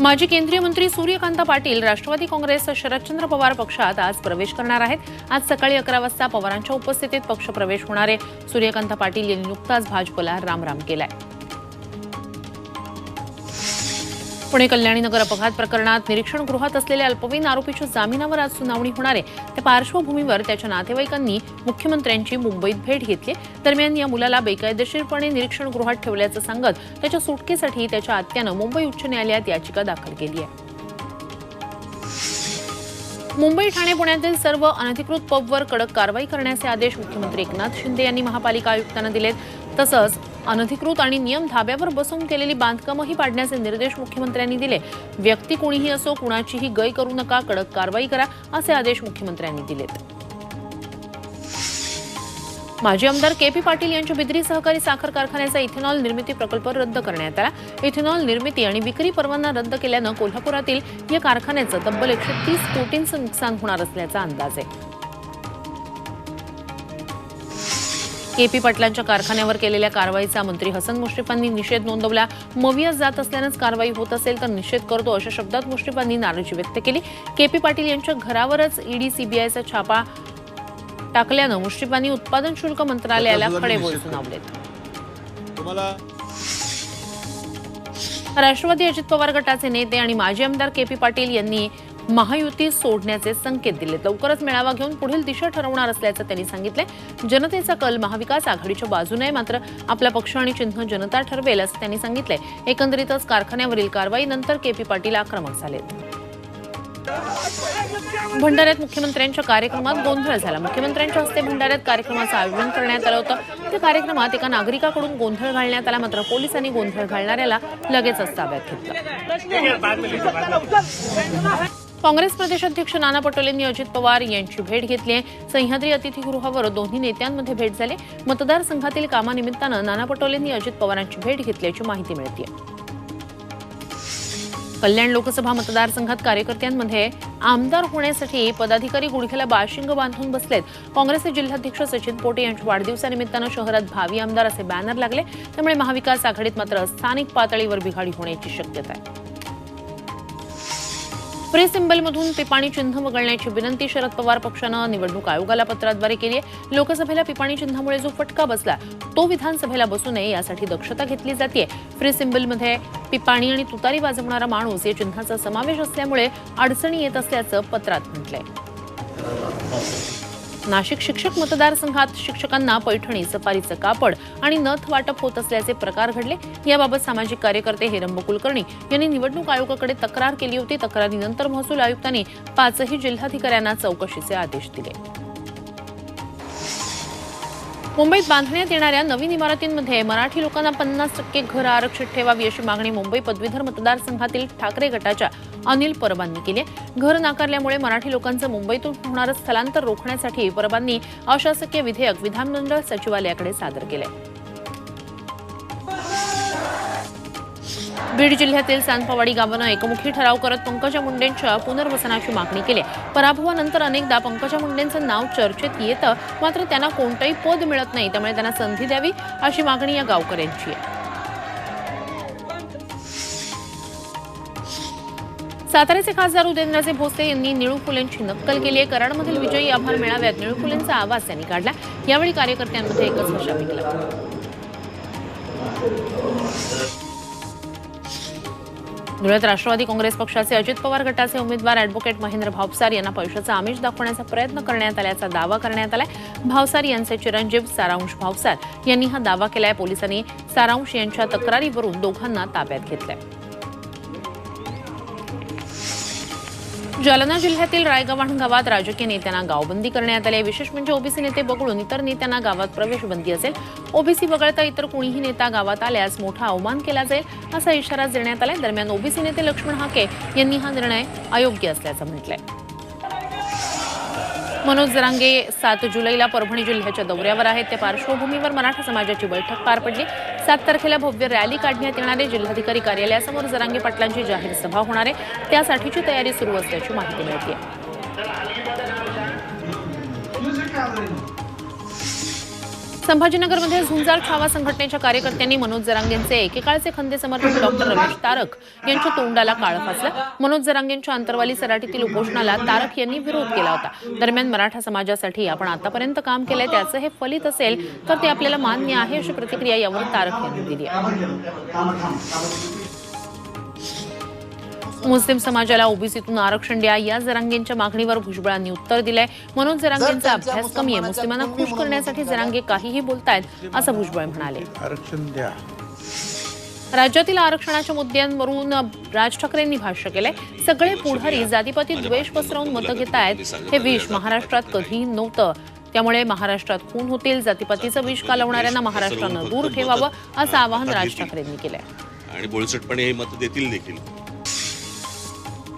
माजी केंद्रीय मंत्री सूर्यकांत पाटील राष्ट्रवादी काँग्रेस शरदचंद्र पवार पक्षात आज प्रवेश करणार आहेत. आज सकाळी अकरा वाजता पवारांच्या उपस्थितीत पक्षप्रवेश होणार आहे. सूर्यकांत पाटील यांनी नुकताच भाजपला रामराम केलाय. पुणे कल्याणी नगर अपघात प्रकरणात निरीक्षण गृहात असलेल्या अल्पवयीन आरोपीच्या जामिनावर आज सुनावणी होणार आहे. त्या पार्श्वभूमीवर त्याच्या नातेवाईकांनी मुख्यमंत्र्यांची मुंबईत भेट घेतली दरम्यान या मुलाला बेकायदेशीरपणे निरीक्षण गृहात ठेवल्याचं सांगत त्याच्या सुटकेसाठी त्याच्या आत्यानं मुंबई उच्च न्यायालयात याचिका दाखल केली आहे. मुंबई ठाणे पुण्यातील सर्व अनधिकृत पबवर कडक कारवाई करण्याचे आदेश मुख्यमंत्री एकनाथ शिंदे यांनी महापालिका आयुक्तांना दिलेत. तसंच अनधिकृत आणि नियम धाब्यावर बसवून केलेली बांधकामंही पाडण्याचे निर्देश मुख्यमंत्र्यांनी दिले. व्यक्ती कुणीही असो कुणाचीही गय करू नका कडक कारवाई करा असे आदेश मुख्यमंत्र्यांनी दिलेत. माजी आमदार के पी पाटील यांच्या बिद्री सहकारी साखर कारखान्याचा इथेनॉल निर्मिती प्रकल्प रद्द करण्यात आला. इथेनॉल निर्मिती आणि विक्री परवाना रद्द केल्यानं कोल्हापुरातील या कारखान्याचं तब्बल एकशे तीस कोटींचं नुकसान होणार असल्याचा अंदाज आहे. के पी पाटलांच्या कारखान्यावर केलेल्या कारवाईचा मंत्री हसन मुश्रीफांनी निषेध नोंदवला. मवियास जात असल्यानंच कारवाई होत असेल तर निषेध करतो अशा शब्दात मुश्रीफांनी नाराजी व्यक्त केली. के पी पाटील यांच्या घरावरच ईडी सीबीआयचा छापा टाकल्यानं मुश्रीफांनी उत्पादन शुल्क मंत्रालयाला खडे बोल सुनावलेत राष्ट्रवादी अजित पवार गटाचे नेते आणि माजी आमदार के पी पाटील यांनी महायुती सोडण्याचे संकेत दिले लवकरच मेळावा घेऊन पुढील दिशा ठरवणार असल्याचं त्यांनी सांगितलंय. जनतेचा कल महाविकास आघाडीच्या बाजूने मात्र आपला पक्ष आणि चिन्ह जनता ठरवेल असं त्यांनी सांगितले एकंदरीतच कारखान्यावरील कारवाईनंतर के पी पाटील आक्रमक झालेत. भंडाऱ्यात मुख्यमंत्र्यांच्या कार्यक्रमात गोंधळ झाला. मुख्यमंत्र्यांच्या हस्ते भंडाऱ्यात कार्यक्रमाचं आयोजन करण्यात आलं होतं. त्या कार्यक्रमात एका नागरिकाकडून गोंधळ घालण्यात आला मात्र पोलिसांनी गोंधळ घालणाऱ्याला लगेचच ताब्यात घेतला. काँग्रेस प्रदेशाध्यक्ष नाना पटोलेंनी अजित पवार यांची भेट घेतली आहे. सह्याद्री अतिथीगृहावर दोन्ही नेत्यांमध्ये भेट झाली. मतदारसंघातील कामानिमित्तानं नाना पटोलेंनी अजित पवारांची भेट घेतल्याची माहिती मिळते. कल्याण लोकसभा मतदारसंघात कार्यकर्त्यांमध्ये आमदार होण्यासाठी पदाधिकारी गुडघ्याला बाशिंग बांधून बसलेत. काँग्रेसचे जिल्हाध्यक्ष सचिन पोटे यांच्या वाढदिवसानिमित्तानं शहरात भावी आमदार असे बॅनर लागले. त्यामुळे महाविकास आघाडीत मात्र स्थानिक पातळीवर बिघाडी होण्याची शक्यता आहे. फ्री सिंबलमधून पिपाणी चिन्ह वगळण्याची विनंती शरद पवार पक्षानं निवडणूक आयोगाला पत्राद्वारे केली आहे. लोकसभेला पिपाणी चिन्हामुळे जो फटका बसला तो विधानसभेला बसू नये यासाठी दक्षता घेतली जाते फ्री सिंबलमध्ये पिपाणी आणि तुतारी वाजवणारा माणूस या चिन्हाचा समावेश असल्यामुळे अडचणी येत असल्याचं पत्रात म्हटलंय. नाशिक शिक्षक मतदारसंघात शिक्षकांना पैठणी सफारीचं कापड आणि नथ वाटप होत असल्याचे प्रकार घडले. याबाबत सामाजिक कार्यकर्ते हेरंब कुलकर्णी यांनी निवडणूक आयोगाकडे तक्रार केली होती. तक्रारीनंतर महसूल आयुक्तांनी पाचही जिल्हाधिकाऱ्यांना चौकशीचे आदेश दिले. मुंबईत बांधण्यात येणाऱ्या नवीन इमारतींमध्ये मराठी लोकांना पन्नास टक्के घर आरक्षित ठेवावी अशी मागणी मुंबई पदवीधर मतदारसंघातील ठाकरे गटाच्या अनिल परबांनी केली आहे. घर नाकारल्यामुळे मराठी लोकांचं मुंबईतून होणारं स्थलांतर रोखण्यासाठी परबांनी अशासकीय विधेयक विधानमंडळ सचिवालयाकडे सादर केले बीड जिल्ह्यातील सांदपावाडी गावानं एकमुखी ठराव करत पंकजा मुंडेंच्या पुनर्वसनाची मागणी केली पराभवानंतर अनेकदा पंकजा मुंडेंचं नाव चर्चेत येतं मात्र त्यांना कोणतंही पद मिळत नाही त्यामुळे त्यांना संधी द्यावी अशी मागणी या गावकऱ्यांची आहे. साताऱ्याचे खासदार उदयनराजे भोसले यांनी निळू फुलेंची नक्कल केली आहे. कराडमधील विजयी आभार मेळाव्यात निळू फुलेंचा आवाज त्यांनी काढला. यावेळी कार्यकर्त्यांमध्ये एकच भाषा पिकला. धुळ्यात राष्ट्रवादी काँग्रेस पक्षाचे अजित पवार गटाचे उमेदवार अॅडव्होकेट महेंद्र भावसार यांना पैशाचा आमिष दाखवण्याचा प्रयत्न करण्यात आल्याचा दावा करण्यात आलाय. भावसार यांचे चिरंजीव सारांश भावसार यांनी हा दावा केलाय. पोलिसांनी सारांश यांच्या तक्रारीवरून दोघांना ताब्यात घेतलंय. जालना जिल्ह्यातील रायगव्हाण गावात राजकीय नेत्यांना गावबंदी करण्यात आली विशेष म्हणजे ओबीसी नेते वगळून इतर नेत्यांना गावात प्रवेश बंदी असेल. ओबीसी वगळता इतर कोणीही नेता गावात आल्यास मोठा अवमान केला जाईल असा इशारा देण्यात आलाय. दरम्यान ओबीसी नेते लक्ष्मण हाके यांनी हा निर्णय अयोग्य असल्याचं म्हटलंय. मनोज जरांगे सात जुलैला परभणी जिल्ह्याच्या दौऱ्यावर आहेत. त्या पार्श्वभूमीवर मराठा समाजाची बैठक पार पडली. सात तारखेला भव्य रॅली काढण्यात येणार आहे. जिल्हाधिकारी कार्यालयासमोर जरांगे पाटलांची जाहीर सभा होणार आहे. त्यासाठीची तयारी सुरू असल्याची माहिती मिळते संभाजीनगरमध्ये झुंजार छावा संघटनेच्या कार्यकर्त्यांनी मनोज जरांगेंचे एकेकाळचे खंदे समर्थक डॉक्टर रमेश तारक यांच्या तोंडाला काळ फासला. मनोज जरांगेंच्या अंतरवाली सराटीतील उपोषणाला तारक यांनी विरोध केला होता. दरम्यान मराठा समाजासाठी आपण आतापर्यंत काम केलंय त्याचं हे फलित असेल तर ते आपल्याला मान्य आहे अशी प्रतिक्रिया यावर तारक यांनी दिली आहे. मुस्लिम समाजाला ओबीसीतून आरक्षण द्या. या जरांगेंच्या मागणीवर भुजबळांनी उत्तर दिलंय. मनोज जरांगेंचा अभ्यास कमी आहे. मुस्लिमांना खुश करण्यासाठी जरांगे काहीही बोलतायत असं भुजबळ म्हणाले. आरक्षण द्या. राज्यातील आरक्षणाच्या मुद्द्यांवरून राज ठाकरेंनी भाष्य केलंय. सगळे पुढारी जातीपाती द्वेष पसरवून मतं घेत आहेत हे विष महाराष्ट्रात कधीही नव्हतं. त्यामुळे महाराष्ट्रात खून होतील जातीपातीचं विष कालवणाऱ्यांना महाराष्ट्रानं दूर ठेवावं असं आवाहन राज ठाकरेंनी केलंय. आणि बोळसटपणे हे मत देतील देखील.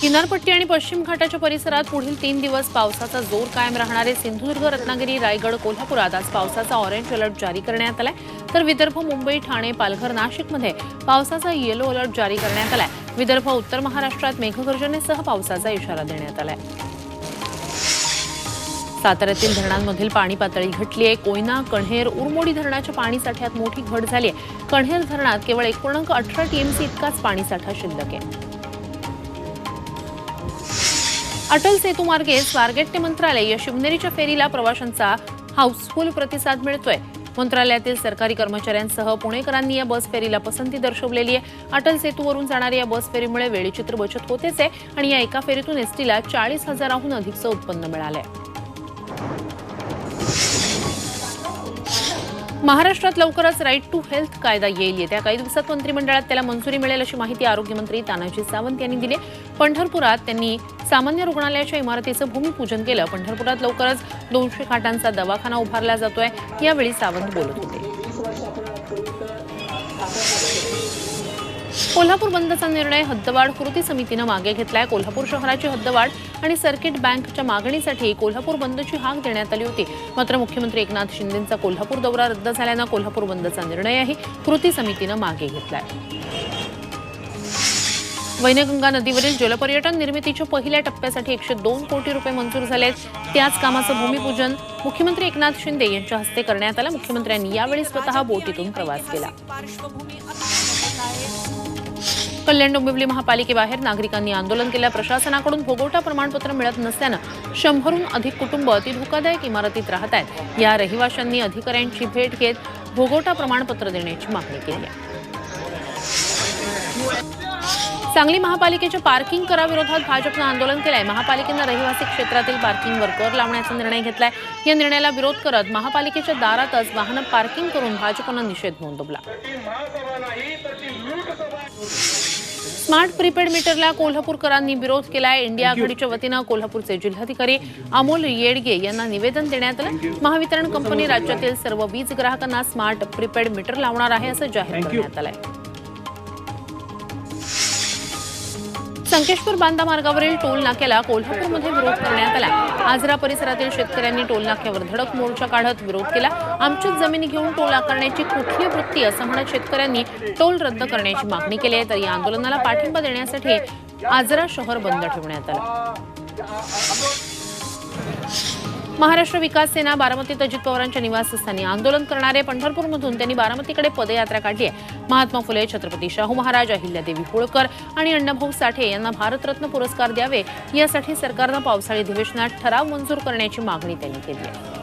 किनारपट्टी आणि पश्चिम घाटाच्या परिसरात पुढील तीन दिवस पावसाचा जोर कायम राहणारे सिंधुदुर्ग रत्नागिरी रायगड कोल्हापुरात आज पावसाचा ऑरेंज अलर्ट जारी करण्यात आलाय. तर विदर्भ मुंबई ठाणे पालघर नाशिकमध्ये पावसाचा येलो अलर्ट जारी करण्यात आलाय. विदर्भ उत्तर महाराष्ट्रात मेघगर्जनेसह पावसाचा इशारा देण्यात आलाय. साताऱ्यातील धरणांमधील पाणी पातळी घटली आहे. कोयना कण्हेर उरमोडी धरणाच्या पाणीसाठ्यात मोठी घट झाली आहे. कण्हेर धरणात केवळ एक पूर्णांक अठरा टीएमसी इतकाच पाणीसाठा शिल्लक आहे. अटल सेतू मार्गे स्वारगेट ते मंत्रालय या शिवनेरीच्या फेरीला प्रवाशांचा हाऊसफुल प्रतिसाद मिळतोय. मंत्रालयातील सरकारी कर्मचाऱ्यांसह पुणेकरांनी या बस फेरीला पसंती दर्शवलेली आहे. अटल सेतूवरून जाणाऱ्या या बस फेरीमुळे वेळेचित्र बचत होतेच आहे आणि या एका फेरीतून एसटीला चाळीस हजाराहून अधिकचं उत्पन्न मिळालंय. महाराष्ट्रात लवकरच राईट टू हेल्थ कायदा येईल. येत्या काही दिवसात मंत्रिमंडळात त्याला मंजुरी मिळेल अशी माहिती आरोग्यमंत्री तानाजी सावंत यांनी दिली पंढरपुरात त्यांनी सामान्य रुग्णालयाच्या इमारतीचं भूमिपूजन केलं. पंढरपुरात लवकरच दोनशे खाटांचा दवाखाना उभारला जातोय. यावेळी सावंत बोलत होते. कोल्हापूर बंदचा निर्णय हद्दवाढ कृती समितीनं मागे घेतलाय. कोल्हापूर शहराची हद्दवाढ आणि सर्किट बँकच्या मागणीसाठी कोल्हापूर बंदची हाक देण्यात आली होती. मात्र मुख्यमंत्री एकनाथ शिंदेंचा कोल्हापूर दौरा रद्द झाल्यानं कोल्हापूर बंदचा निर्णयही कृती समितीनं मागे घेतलाय. वैनगंगा नदीवरील जलपर्यटन निर्मितीच्या पहिल्या टप्प्यासाठी एकशे दोन कोटी रुपये मंजूर झालेत. त्याच कामाचं भूमिपूजन मुख्यमंत्री एकनाथ शिंदे यांच्या हस्ते करण्यात आलं. मुख्यमंत्र्यांनी यावेळी स्वतः बोटीतून प्रवास केला. कल्याण डोंबिवली महापालिकेबाहेर नागरिकांनी आंदोलन केलं प्रशासनाकडून भोगवटा प्रमाणपत्र मिळत नसल्यानं शंभरहून अधिक कुटुंब अति धोकादायक इमारतीत राहत आहेत या रहिवाशांनी अधिकाऱ्यांची भेट घेत भोगवटा प्रमाणपत्र देण्याची मागणी केली आहे. सांगली महापालिकेच्या पार्किंग कराविरोधात भाजपनं आंदोलन केलंय. महापालिकेनं रहिवासी क्षेत्रातील पार्किंगवर कर लावण्याचा निर्णय घेतलाय. या निर्णयाला विरोध करत महापालिकेच्या दारातच वाहनं पार्किंग करून भाजपनं निषेध नोंदवला. स्मार्ट प्रीपेड मीटरला कोल्हापूरकरांनी विरोध केलाय. इंडिया आघाडीच्या वतीनं कोल्हापूरचे जिल्हाधिकारी अमोल येडगे यांना निवेदन देण्यात आलं. महावितरण कंपनी राज्यातील सर्व वीज ग्राहकांना स्मार्ट प्रीपेड मीटर लावणार आहे असं जाहीर करण्यात आलंय. संकेश्वर बांधा मार्गावरील टोल नाक्याला कोल्हापूरमध्ये विरोध करण्यात आला. आजरा परिसरातील शेतकऱ्यांनी टोल नाक्यावर धडक मोर्चा काढत विरोध केला. आमचीच जमिनी घेऊन टोल आकारण्याची कुठली वृत्ती असं म्हणत शेतकऱ्यांनी टोल रद्द करण्याची मागणी केली आहे. तर या आंदोलनाला पाठिंबा देण्यासाठी आजरा शहर बंद ठेवण्यात आलं. महाराष्ट्र विकास सेना बारामतीत अजित पवारांच्या निवासस्थानी आंदोलन करणारे पंढरपूरमधून त्यांनी बारामतीकडे पदयात्रा काढली आहे. महात्मा फुले छत्रपती शाहू महाराज अहिल्यादेवी होळकर आणि अण्णाभाऊ साठे यांना भारतरत्न पुरस्कार द्यावे यासाठी सरकारनं पावसाळी अधिवेशनात ठराव मंजूर करण्याची मागणी त्यांनी केली आहे.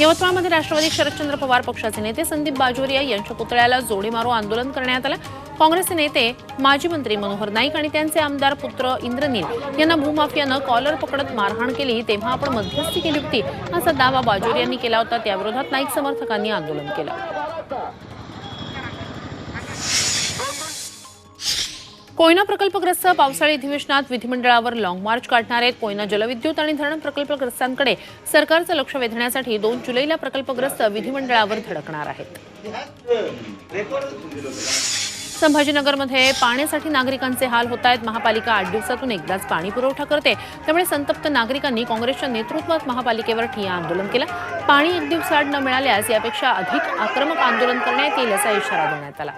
यवतमाळमध्ये राष्ट्रवादी शरदचंद्र पवार पक्षाचे नेते संदीप बाजोरिया यांच्या पुतळ्याला जोडी मारो आंदोलन करण्यात आलं. काँग्रेसचे नेते माजी मंत्री मनोहर नाईक आणि त्यांचे आमदार पुत्र इंद्रनील यांना भूमाफियानं कॉलर पकडत मारहाण केली तेव्हा आपण मध्यस्थी केली होती असा दावा बाजोर यांनी केला होता. त्याविरोधात नाईक समर्थकांनी आंदोलन केलं. कोयना प्रकल्पग्रस्त पावसाळी अधिवेशनात विधिमंडळावर लाँग मार्च काढणार आहेत. कोयना जलविद्युत आणि धरण प्रकल्पग्रस्तांकडे सरकारचं लक्ष वेधण्यासाठी दोन जुलैला प्रकल्पग्रस्त विधिमंडळावर धडकणार आहेत. संभाजीनगरमध्ये पाण्यासाठी नागरिकांचे हाल होत आहेत महापालिका आठ दिवसातून एकदाच पाणी पुरवठा करते. त्यामुळे संतप्त नागरिकांनी काँग्रेसच्या नेतृत्वात महापालिकेवर ठिय्या आंदोलन केलं. पाणी एक दिवसाआड न मिळाल्यास यापेक्षा अधिक आक्रमक आंदोलन करण्यात येईल असा इशारा देण्यात आला.